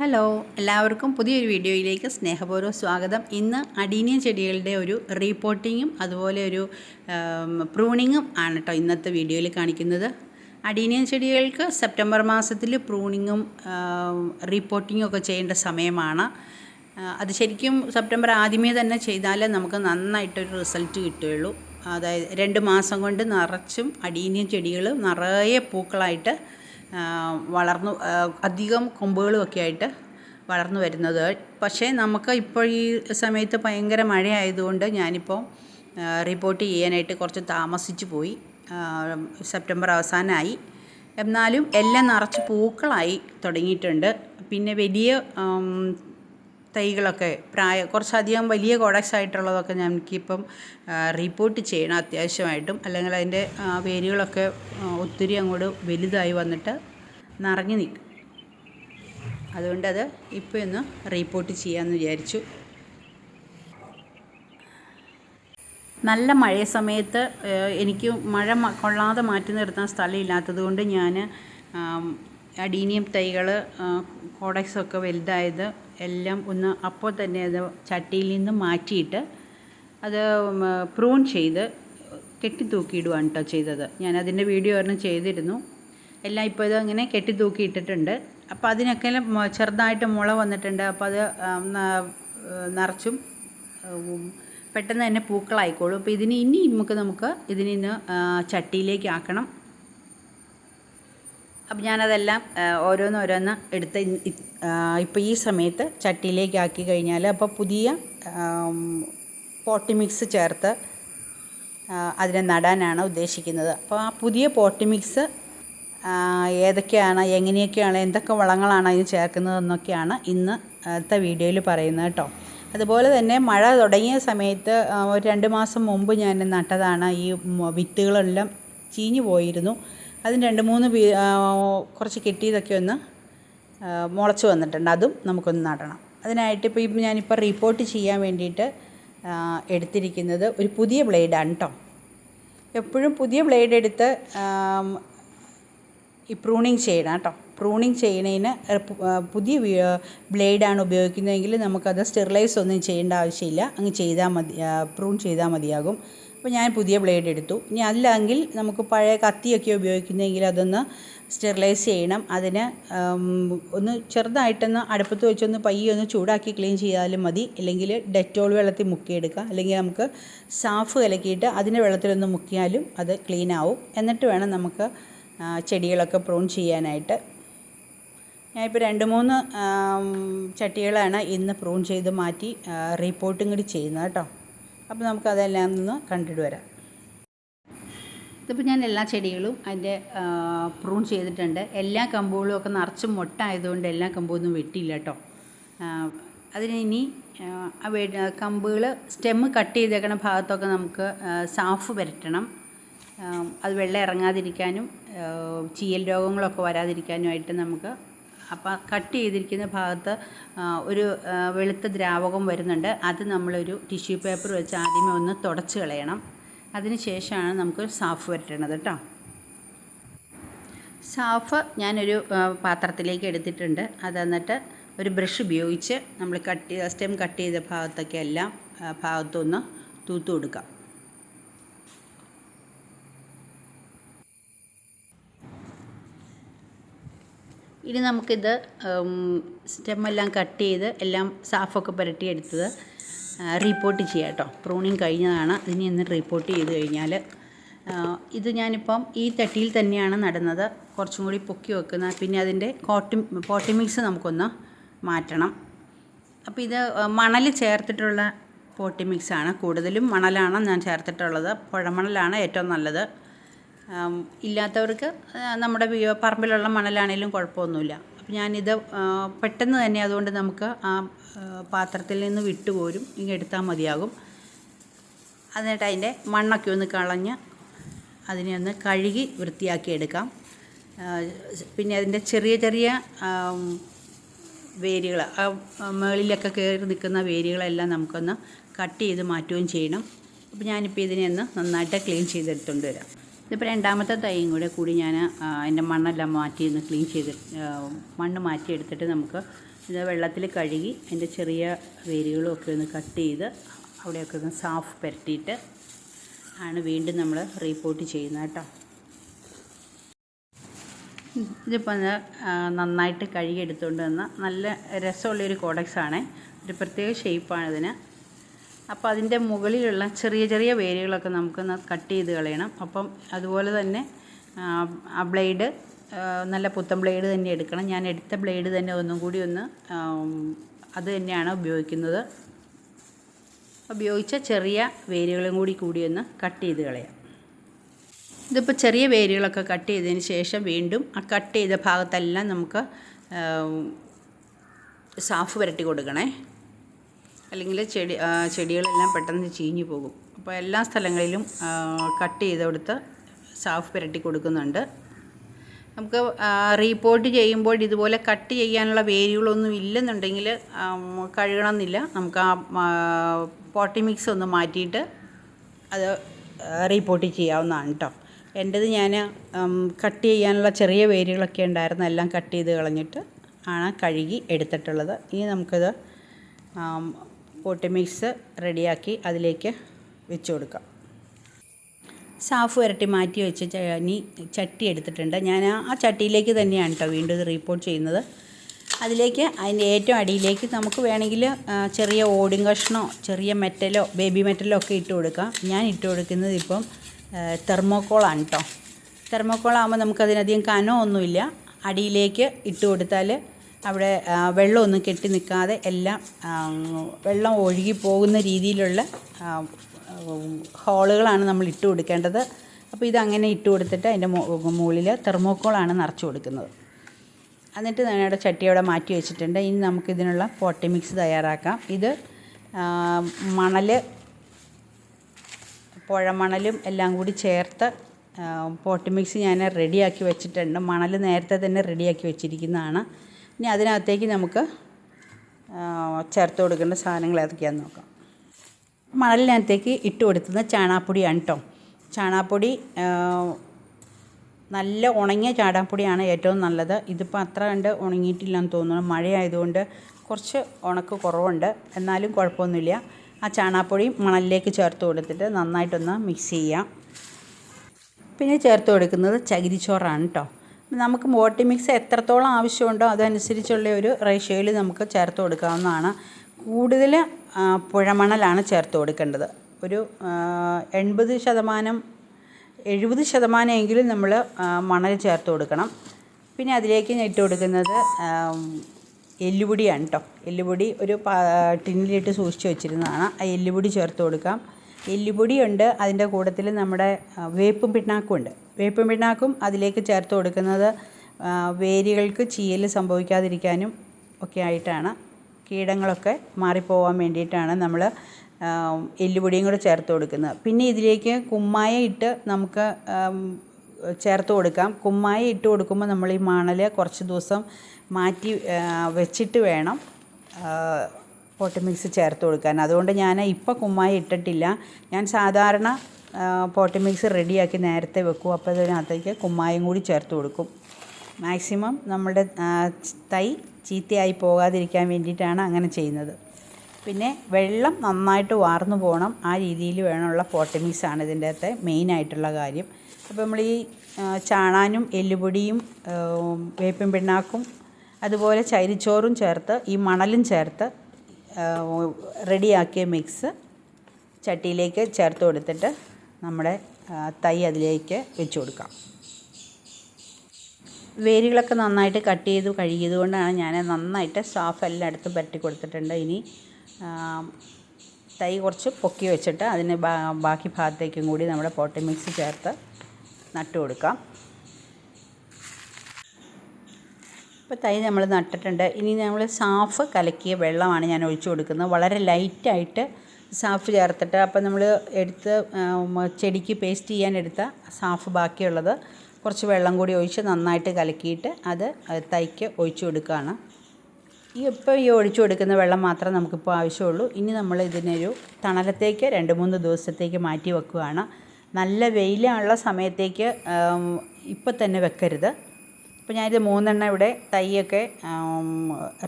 Hello എല്ലാവർക്കും പുതിയൊരു വീഡിയോയിലേക്ക് സ്നേഹപൂർവം സ്വാഗതം. ഇന്ന് അടീനിയ ചെടികളുടെ ഒരു റീപോർട്ടിങ്ങും അതുപോലെ ഒരു പ്രൂണിങ്ങും ആണ് കേട്ടോ ഇന്നത്തെ വീഡിയോയിൽ കാണിക്കുന്നത്. അടീനിയൻ ചെടികൾക്ക് സെപ്റ്റംബർ മാസത്തിൽ പ്രൂണിങ്ങും റീപോർട്ടിങ്ങും ഒക്കെ ചെയ്യേണ്ട സമയമാണ്. അത് ശരിക്കും സെപ്റ്റംബർ ആദ്യമേ തന്നെ ചെയ്താലേ നമുക്ക് നന്നായിട്ടൊരു റിസൾട്ട് കിട്ടുകയുള്ളൂ. അതായത് രണ്ട് മാസം കൊണ്ട് നിറച്ചും അടീനിയൻ ചെടികൾ നിറയെ പൂക്കളായിട്ട് വളർന്നു അധികം കൊമ്പുകളുമൊക്കെ ആയിട്ട് വളർന്നു വരുന്നത്. പക്ഷേ നമുക്ക് ഇപ്പോൾ ഈ സമയത്ത് ഭയങ്കര മഴയായതുകൊണ്ട് ഞാനിപ്പോൾ റിപ്പോർട്ട് ചെയ്യാനായിട്ട് കുറച്ച് താമസിച്ചു പോയി. സെപ്റ്റംബർ അവസാനമായി. എന്നാലും എല്ലാം നിറച്ച് പൂക്കളായി തുടങ്ങിയിട്ടുണ്ട്. പിന്നെ വലിയ തൈകളൊക്കെ പ്രായ കുറച്ചധികം വലിയ കോഡക്സ് ആയിട്ടുള്ളതൊക്കെ എനിക്കിപ്പം റിപ്പോർട്ട് ചെയ്യണം അത്യാവശ്യമായിട്ടും. അല്ലെങ്കിൽ അതിന്റെ വേരുകളൊക്കെ ഒത്തിരി അങ്ങോട്ട് വലുതായി വന്നിട്ട് നിറഞ്ഞു നിൽക്കും. അതുകൊണ്ടത് ഇപ്പോൾ ഒന്ന് റിപ്പോർട്ട് ചെയ്യാമെന്ന് വിചാരിച്ചു. നല്ല മഴ സമയത്ത് എനിക്ക് മഴ കൊള്ളാതെ മാറ്റി നിർത്താൻ സ്ഥലമില്ലാത്തത് കൊണ്ട് ഞാൻ അഡീനിയം തൈകൾ കോഡക്സ് ഒക്കെ വലുതായത് എല്ലാം ഒന്ന് അപ്പോൾ തന്നെ അത് ചട്ടിയിൽ നിന്ന് മാറ്റിയിട്ട് അത് പ്രൂൺ ചെയ്ത് കെട്ടിത്തൂക്കിയിടുവാണ് കേട്ടോ ചെയ്തത്. ഞാൻ അതിന്റെ വീഡിയോ ഒരെണ്ണം ചെയ്തിരുന്നു. എല്ലാം ഇപ്പോൾ ഇത് അങ്ങനെ കെട്ടിത്തൂക്കി ഇട്ടിട്ടുണ്ട്. അപ്പോൾ അതിനൊക്കെ ചെറുതായിട്ട് മുള വന്നിട്ടുണ്ട്. അപ്പോൾ അത് നിറച്ചും പെട്ടെന്ന് തന്നെ പൂക്കളായിക്കോളും. അപ്പോൾ ഇതിന് ഇനി നമുക്ക് നമുക്ക് ഇതിന് ചട്ടിയിലേക്ക് ആക്കണം. അപ്പം ഞാനതെല്ലാം ഓരോന്നോരോന്ന് എടുത്ത് ഇപ്പോൾ ഈ സമയത്ത് ചട്ടിയിലേക്ക് ആക്കി കഴിഞ്ഞാൽ അപ്പോൾ പുതിയ പോട്ടി മിക്സ് ചേർത്ത് അതിനെ നടാനാണ് ഉദ്ദേശിക്കുന്നത്. അപ്പോൾ ആ പുതിയ പോട്ടി മിക്സ് ഏതൊക്കെയാണ് എങ്ങനെയൊക്കെയാണ് എന്തൊക്കെ വളങ്ങളാണ് അതിന് ചേർക്കുന്നതെന്നൊക്കെയാണ് ഇന്നത്തെ വീഡിയോയിൽ പറയുന്നത് കേട്ടോ. അതുപോലെ തന്നെ മഴ തുടങ്ങിയ സമയത്ത് ഒരു രണ്ട് മാസം മുമ്പ് ഞാൻ നട്ടതാണ്. ഈ വിത്തുകളെല്ലാം ചീഞ്ഞു പോയിരുന്നു. അതിന് രണ്ട് മൂന്ന് കുറച്ച് കിട്ടിയതൊക്കെ ഒന്ന് മുളച്ച് വന്നിട്ടുണ്ട്. അതും നമുക്കൊന്ന് നടണം. അതിനായിട്ട് ഇപ്പോൾ ഇപ്പം ഞാനിപ്പോൾ റിപ്പോർട്ട് ചെയ്യാൻ വേണ്ടിയിട്ട് എടുത്തിരിക്കുന്നത് ഒരു പുതിയ ബ്ലേഡാണ് കേട്ടോ. എപ്പോഴും പുതിയ ബ്ലേഡ് എടുത്ത് ഈ പ്രൂണിങ് ചെയ്യണം കേട്ടോ. പ്രൂണിങ് ചെയ്യണതിന് പുതിയ ബ്ലേഡാണ് ഉപയോഗിക്കുന്നതെങ്കിൽ നമുക്കത് സ്റ്റെറിലൈസ് ഒന്നും ചെയ്യേണ്ട ആവശ്യമില്ല. അങ്ങ് ചെയ്താൽ മതി പ്രൂൺ ചെയ്താൽ മതിയാകും. അപ്പോൾ ഞാൻ പുതിയ ബ്ലേഡ് എടുത്തു. ഇനി അല്ലെങ്കിൽ നമുക്ക് പഴയ കത്തിയൊക്കെ ഉപയോഗിക്കുന്നതെങ്കിൽ അതൊന്ന് സ്റ്റെറിലൈസ് ചെയ്യണം. അതിന് ഒന്ന് ചെറുതായിട്ടൊന്ന് അടുപ്പത്ത് വെച്ചൊന്ന് പയ്യെ ഒന്ന് ചൂടാക്കി ക്ലീൻ ചെയ്താലും മതി. അല്ലെങ്കിൽ ഡെറ്റോൾ വെള്ളത്തിൽ മുക്കിയെടുക്കുക. അല്ലെങ്കിൽ നമുക്ക് സാഫ് കലക്കിയിട്ട് അതിന്റെ വെള്ളത്തിലൊന്ന് മുക്കിയാലും അത് ക്ലീൻ ആവും. എന്നിട്ട് വേണം നമുക്ക് ചെടികളൊക്കെ പ്രൂൺ ചെയ്യാനായിട്ട്. ഞാനിപ്പോൾ രണ്ട് മൂന്ന് ചട്ടികളാണ് ഇന്ന് പ്രൂൺ ചെയ്ത് മാറ്റി റിപ്പോർട്ടും കൂടി ചെയ്യുന്നത് കേട്ടോ. അപ്പോൾ നമുക്കതെല്ലാം ഒന്ന് കണ്ടിട്ട് വരാം. ഇതിപ്പോൾ ഞാൻ എല്ലാ ചെടികളും അതിന്റെ പ്രൂൺ ചെയ്തിട്ടുണ്ട്. എല്ലാ കമ്പുകളും ഒക്കെ നിറച്ചും മൊട്ടായതുകൊണ്ട് എല്ലാ കമ്പൊന്നും വെട്ടിയില്ല കേട്ടോ. അതിനി കമ്പുകൾ സ്റ്റെമ്മ് കട്ട് ചെയ്തേക്കണ ഭാഗത്തൊക്കെ നമുക്ക് സാഫ് പുരട്ടണം. ആ, അത് വെള്ളം ഇറങ്ങാതിരിക്കാനും ചീയൽ രോഗങ്ങളൊക്കെ വരാതിരിക്കാനുമായിട്ട് നമുക്ക് അപ്പം കട്ട് ചെയ്തിരിക്കുന്ന ഭാഗത്ത് ഒരു വെളുത്ത ദ്രാവകം വരുന്നുണ്ട്. അത് നമ്മളൊരു ടിഷ്യൂ പേപ്പർ വെച്ച് ആദ്യമേ ഒന്ന് തുടച്ച് കളയണം. അതിന് ശേഷമാണ് നമുക്ക് സാഫ് വരട്ടണത് കേട്ടോ സാഫ് ഞാനൊരു പാത്രത്തിലേക്ക് എടുത്തിട്ടുണ്ട്. അത് എന്നിട്ട് ഒരു ബ്രഷ് ഉപയോഗിച്ച് നമ്മൾ കട്ട് ചെയ്ത സ്റ്റെം കട്ട് ചെയ്ത ഭാഗത്തൊക്കെ എല്ലാം ഭാഗത്തൊന്ന് തൂത്തു കൊടുക്കാം. ഇനി നമുക്കിത് സ്റ്റെമ്മെല്ലാം കട്ട് ചെയ്ത് എല്ലാം സാഫൊക്കെ പുരട്ടി എടുത്തത് റീപ്പോർട്ട് ചെയ്യാം കേട്ടോ പ്രൂണിങ് കഴിഞ്ഞതാണ്. ഇനി ഒന്ന് റീപ്പോർട്ട് ചെയ്ത് കഴിഞ്ഞാൽ ഇത് ഞാനിപ്പം ഈ തട്ടിയിൽ തന്നെയാണ് നടന്നത്. കുറച്ചും കൂടി പൊക്കി വെക്കുന്ന പിന്നെ അതിന്റെ കോട്ടി പോട്ടി മിക്സ് നമുക്കൊന്ന് മാറ്റണം. അപ്പോൾ ഇത് മണൽ ചേർത്തിട്ടുള്ള പോട്ടി മിക്സാണ് കൂടുതലും മണലാണ് ഞാൻ ചേർത്തിട്ടുള്ളത്. പുഴമണലാണ് ഏറ്റവും നല്ലത്. ഇല്ലാത്തവർക്ക് നമ്മുടെ പറമ്പിലുള്ള മണലാണേലും കുഴപ്പമൊന്നുമില്ല. അപ്പം ഞാനിത് പെട്ടെന്ന് തന്നെ അതുകൊണ്ട് നമുക്ക് ആ പാത്രത്തിൽ നിന്ന് വിട്ടുപോരും. ഇങ്ങ് എടുത്താൽ മതിയാകും. എന്നിട്ട് അതിന്റെ മണ്ണൊക്കെ ഒന്ന് കളഞ്ഞ് അതിനെ ഒന്ന് കഴുകി വൃത്തിയാക്കി എടുക്കാം. പിന്നെ അതിന്റെ ചെറിയ ചെറിയ വേരുകൾ ആ മുകളിലൊക്കെ കയറി നിൽക്കുന്ന വേരുകളെല്ലാം നമുക്കൊന്ന് കട്ട് ചെയ്ത് മാറ്റുകയും ചെയ്യണം. അപ്പോൾ ഞാനിപ്പോൾ ഇതിനെ ഒന്ന് നന്നായിട്ട് ക്ലീൻ ചെയ്തെടുത്തുകൊണ്ട് വരാം. ഇതിപ്പോൾ രണ്ടാമത്തെ തൈയും കൂടെ കൂടി ഞാൻ അതിന്റെ മണ്ണെല്ലാം മാറ്റി ഒന്ന് ക്ലീൻ ചെയ്ത് മണ്ണ് മാറ്റിയെടുത്തിട്ട് നമുക്ക് ഇത് വെള്ളത്തിൽ കഴുകി അതിന്റെ ചെറിയ വേരുകളും ഒക്കെ ഒന്ന് കട്ട് ചെയ്ത് അവിടെയൊക്കെ ഒന്ന് സാഫ് പരട്ടിയിട്ട് ആണ് വീണ്ടും നമ്മൾ റീപോർട്ട് ചെയ്യുന്നത് കേട്ടോ. ഇതിപ്പോൾ നന്നായിട്ട് കഴുകി എടുത്തുകൊണ്ട് വന്ന നല്ല രസമുള്ളൊരു കോഡക്സ് ആണ് ഒരു പ്രത്യേക ഷേപ്പാണ് ഇതിന്. അപ്പോൾ അതിന്റെ മുകളിലുള്ള ചെറിയ ചെറിയ വേരുകളൊക്കെ നമുക്കൊന്ന് കട്ട് ചെയ്ത് കളയണം. അപ്പം അതുപോലെ തന്നെ ആ, ബ്ലേഡ് നല്ല പുത്തൻ ബ്ലേഡ് തന്നെ എടുക്കണം. ഞാൻ എടുത്ത ബ്ലേഡ് തന്നെ ഒന്നും കൂടി ഒന്ന് അത് തന്നെയാണ് ഉപയോഗിക്കുന്നത്. ഉപയോഗിച്ച ചെറിയ വേരുകളും കൂടി കൂടി ഒന്ന് കട്ട് ചെയ്ത് കളയാം. ഇതിപ്പോൾ ചെറിയ വേരുകളൊക്കെ കട്ട് ചെയ്തതിന് ശേഷം വീണ്ടും ആ കട്ട് ചെയ്ത ഭാഗത്തെല്ലാം നമുക്ക് സാഫ് പുരട്ടി കൊടുക്കണേ. അല്ലെങ്കിൽ ചെടി ചെടികളെല്ലാം പെട്ടെന്ന് ചീഞ്ഞു പോകും. അപ്പോൾ എല്ലാ സ്ഥലങ്ങളിലും കട്ട് ചെയ്ത് കൊടുത്ത് സാഫ് പുരട്ടി കൊടുക്കുന്നുണ്ട്. നമുക്ക് റീപോർട്ട് ചെയ്യുമ്പോൾ ഇതുപോലെ കട്ട് ചെയ്യാനുള്ള വേരുകളൊന്നും ഇല്ലെന്നുണ്ടെങ്കിൽ കഴുകണമെന്നില്ല. നമുക്ക് ആ പോട്ടി മിക്സ് ഒന്ന് മാറ്റിയിട്ട് അത് റീപോർട്ട് ചെയ്യാവുന്നതാണ് കേട്ടോ എന്റേത് ഞാൻ കട്ട് ചെയ്യാനുള്ള ചെറിയ വേരുകളൊക്കെ ഉണ്ടായിരുന്നു. എല്ലാം കട്ട് ചെയ്ത് കളഞ്ഞിട്ട് ആണ് കഴുകി എടുത്തിട്ടുള്ളത്. ഇനി നമുക്കത് പോട്ടി മിക്സ് റെഡിയാക്കി അതിലേക്ക് വെച്ച് കൊടുക്കാം. സാഫ് വരട്ടി മാറ്റി വെച്ച് ഇനി ചട്ടി എടുത്തിട്ടുണ്ട്. ഞാൻ ആ ചട്ടിയിലേക്ക് തന്നെയാണ് കേട്ടോ വീണ്ടും ഇത് റീപ്പോർട്ട് ചെയ്യുന്നത്. അതിലേക്ക് അതിന്റെ ഏറ്റവും അടിയിലേക്ക് നമുക്ക് വേണമെങ്കിൽ ചെറിയ ഓടും കഷ്ണോ ചെറിയ മെറ്റലോ ബേബി മെറ്റലോ ഒക്കെ ഇട്ട് കൊടുക്കാം. ഞാൻ ഇട്ട് കൊടുക്കുന്നത് ഇപ്പം തെർമോക്കോളാണ് കേട്ടോ തെർമോക്കോളാകുമ്പോൾ നമുക്കതിനധികം കനമൊന്നുമില്ല. അടിയിലേക്ക് ഇട്ട് കൊടുത്താൽ അവിടെ വെള്ളമൊന്നും കെട്ടി നിൽക്കാതെ എല്ലാം വെള്ളം ഒഴുകി പോകുന്ന രീതിയിലുള്ള ഹോളുകളാണ് നമ്മൾ ഇട്ട് കൊടുക്കേണ്ടത്. അപ്പോൾ ഇതങ്ങനെ ഇട്ട് കൊടുത്തിട്ട് അതിന്റെ മുകളിൽ തെർമോക്കോളാണ് നിറച്ച് കൊടുക്കുന്നത്. എന്നിട്ട് ഞാനവിടെ ചട്ടി അവിടെ മാറ്റി വെച്ചിട്ടുണ്ട്. ഇനി നമുക്കിതിനുള്ള പോട്ടി മിക്സ് തയ്യാറാക്കാം. ഇത് മണൽ പുഴമണലും എല്ലാം കൂടി ചേർത്ത് പോട്ടി മിക്സ് ഞാൻ റെഡിയാക്കി വെച്ചിട്ടുണ്ട്. മണൽ നേരത്തെ തന്നെ റെഡിയാക്കി വെച്ചിരിക്കുന്നതാണ്. ഇനി അതിനകത്തേക്ക് നമുക്ക് ചേർത്ത് കൊടുക്കേണ്ട സാധനങ്ങൾ ഏതൊക്കെയാണെന്ന് നോക്കാം. മണലിനകത്തേക്ക് ഇട്ട് കൊടുത്തുന്ന ചാണാപ്പൊടിയാണ് കേട്ടോ ചാണാപ്പൊടി നല്ല ഉണങ്ങിയ ചാണാപ്പൊടിയാണ് ഏറ്റവും നല്ലത്. ഇതിപ്പോൾ അത്ര കണ്ട് ഉണങ്ങിയിട്ടില്ലെന്ന് തോന്നുന്നു. മഴയായതുകൊണ്ട് കുറച്ച് ഉണക്ക് കുറവുണ്ട്. എന്നാലും കുഴപ്പമൊന്നുമില്ല. ആ ചാണാപ്പൊടി മണലിലേക്ക് ചേർത്ത് കൊടുത്തിട്ട് നന്നായിട്ടൊന്ന് മിക്സ് ചെയ്യാം. പിന്നെ ചേർത്ത് കൊടുക്കുന്നത് ചകിരിച്ചോറാണ് കേട്ടോ നമുക്ക് ബോട്ടി മിക്സ് എത്രത്തോളം ആവശ്യമുണ്ടോ അതനുസരിച്ചുള്ള ഒരു റേഷ്യോയിൽ നമുക്ക് ചേർത്ത് കൊടുക്കാവുന്നതാണ്. കൂടുതൽ പുഴമണലാണ് ചേർത്ത് കൊടുക്കേണ്ടത്. ഒരു എൺപത് ശതമാനം എഴുപത് ശതമാനമെങ്കിലും നമ്മൾ മണൽ ചേർത്ത് കൊടുക്കണം. പിന്നെ അതിലേക്ക് ഞാൻ ഇട്ട് കൊടുക്കുന്നത് എല്ലുപൊടിയാണ് കേട്ടോ എല്ലുപൊടി ഒരു ടിന്നിലിട്ട് സൂക്ഷിച്ച് വെച്ചിരുന്നതാണ്. ആ എല്ലുപൊടി ചേർത്ത് കൊടുക്കാം. എല്ലുപൊടിയുണ്ട്. അതിന്റെ കൂട്ടത്തിൽ നമ്മുടെ വേപ്പും പിണ്ണാക്കും ഉണ്ട് വേപ്പും പിണ്ണാക്കും അതിലേക്ക് ചേർത്ത് കൊടുക്കുന്നത് വേരുകൾക്ക് ചീയൽ സംഭവിക്കാതിരിക്കാനും ഒക്കെ ആയിട്ടാണ്. കീടങ്ങളൊക്കെ മാറിപ്പോവാൻ വേണ്ടിയിട്ടാണ് നമ്മൾ എല്ലുപൊടിയും കൂടെ ചേർത്ത് കൊടുക്കുന്നത്. പിന്നെ ഇതിലേക്ക് കുമ്മായ ഇട്ട് നമുക്ക് ചേർത്ത് കൊടുക്കാം. കുമ്മായ ഇട്ട് കൊടുക്കുമ്പോൾ നമ്മൾ ഈ മണൽ കുറച്ച് ദിവസം മാറ്റി വെച്ചിട്ട് വേണം പോട്ടി മിക്സ് ചേർത്ത് കൊടുക്കാൻ. അതുകൊണ്ട് ഞാൻ ഇപ്പോൾ കുമ്മായ ഇട്ടിട്ടില്ല. ഞാൻ സാധാരണ പോട്ടി മിക്സ് റെഡിയാക്കി നേരത്തെ വെക്കും. അപ്പോൾ അതിനകത്തേക്ക് കുമ്മായം കൂടി ചേർത്ത് കൊടുക്കും. മാക്സിമം നമ്മുടെ തൈ ചീത്തയായി പോകാതിരിക്കാൻ വേണ്ടിയിട്ടാണ് അങ്ങനെ ചെയ്യുന്നത്. പിന്നെ വെള്ളം നന്നായിട്ട് വാർന്നു പോകണം. ആ രീതിയിൽ വേണമുള്ള ആണ് ഇതിന്റെ അകത്തെ മെയിനായിട്ടുള്ള കാര്യം. അപ്പോൾ നമ്മൾ ഈ ചാണാനും എല്ലുപൊടിയും വേപ്പിൻ പിണ്ണാക്കും അതുപോലെ ചരിച്ചോറും ചേർത്ത് ഈ മണലും ചേർത്ത് റെഡിയാക്കിയ മിക്സ് ചട്ടിയിലേക്ക് ചേർത്ത് കൊടുത്തിട്ട് നമ്മുടെ തൈ അതിലേക്ക് വെച്ച് കൊടുക്കാം. വേരുകളൊക്കെ നന്നായിട്ട് കട്ട് ചെയ്ത് കഴുകിയത് കൊണ്ടാണ് ഞാൻ നന്നായിട്ട് സാഫ് എല്ലായിടത്തും പരട്ടി കൊടുത്തിട്ടുണ്ട്. ഇനി തൈ കുറച്ച് പൊക്കി വെച്ചിട്ട് അതിന് ബാക്കി ഭാഗത്തേക്കും കൂടി നമ്മുടെ പോട്ടി മിക്സ് ചേർത്ത് നട്ടു കൊടുക്കാം. ഇപ്പോൾ തൈ നമ്മൾ നട്ടിട്ടുണ്ട്. ഇനി നമ്മൾ സാഫ് കലക്കിയ വെള്ളമാണ് ഞാൻ ഒഴിച്ചു കൊടുക്കുന്നത്. വളരെ ലൈറ്റായിട്ട് സാഫ് ചേർത്തിട്ട് അപ്പം നമ്മൾ എടുത്ത് ചെടിക്ക് പേസ്റ്റ് ചെയ്യാൻ എടുത്ത സാഫ് ബാക്കിയുള്ളത് കുറച്ച് വെള്ളം കൂടി ഒഴിച്ച് നന്നായിട്ട് കലക്കിയിട്ട് അത് തൈക്ക് ഒഴിച്ചു കൊടുക്കുകയാണ്. ഈ ഇപ്പോൾ ഈ ഒഴിച്ചു കൊടുക്കുന്ന വെള്ളം മാത്രമേ നമുക്കിപ്പോൾ ആവശ്യമുള്ളൂ. ഇനി നമ്മൾ ഇതിനൊരു തണലത്തേക്ക് രണ്ട് മൂന്ന് ദിവസത്തേക്ക് മാറ്റി വെക്കുകയാണ്. നല്ല വെയിലുള്ള സമയത്തേക്ക് ഇപ്പം തന്നെ വെക്കരുത്. അപ്പോൾ ഞാനിത് മൂന്നെണ്ണം ഇവിടെ തൈയൊക്കെ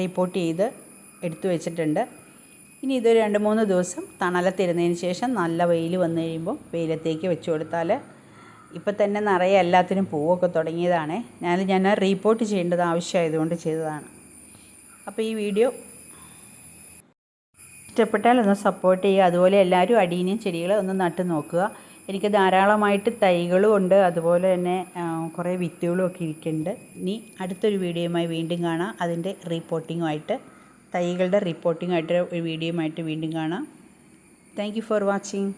റിപ്പോർട്ട് ചെയ്ത് എടുത്തു വെച്ചിട്ടുണ്ട്. ഇനി ഇത് രണ്ട് മൂന്ന് ദിവസം തണലത്തിരുന്നതിന് ശേഷം നല്ല വെയിൽ വന്നു കഴിയുമ്പോൾ വെയിലത്തേക്ക് വെച്ച് കൊടുത്താൽ ഇപ്പം തന്നെ നിറയെ എല്ലാത്തിനും പൂവൊക്കെ തുടങ്ങിയതാണ്. ഞാൻ ഞാൻ റീപ്പോർട്ട് ചെയ്യേണ്ടത് ആവശ്യമായതുകൊണ്ട് ചെയ്തതാണ്. അപ്പോൾ ഈ വീഡിയോ ഇഷ്ടപ്പെട്ടാൽ ഒന്ന് സപ്പോർട്ട് ചെയ്യുക. അതുപോലെ എല്ലാവരും അടീനിയം ചെടികളെ ഒന്ന് നട്ട് നോക്കുക. എനിക്ക് ധാരാളമായിട്ട് തൈകളും ഉണ്ട്. അതുപോലെ തന്നെ കുറേ വിത്തുകളും ഒക്കെ ഇരിക്കുന്നുണ്ട്. ഇനി അടുത്തൊരു വീഡിയോയുമായി വീണ്ടും കാണാം. അതിന്റെ റിപ്പോർട്ടിങ്ങുമായിട്ട് തൈകളുടെ റിപ്പോർട്ടിംഗ് ആയിട്ട് ഒരു വീഡിയോയുമായിട്ട് വീണ്ടും കാണാം. Thank for watching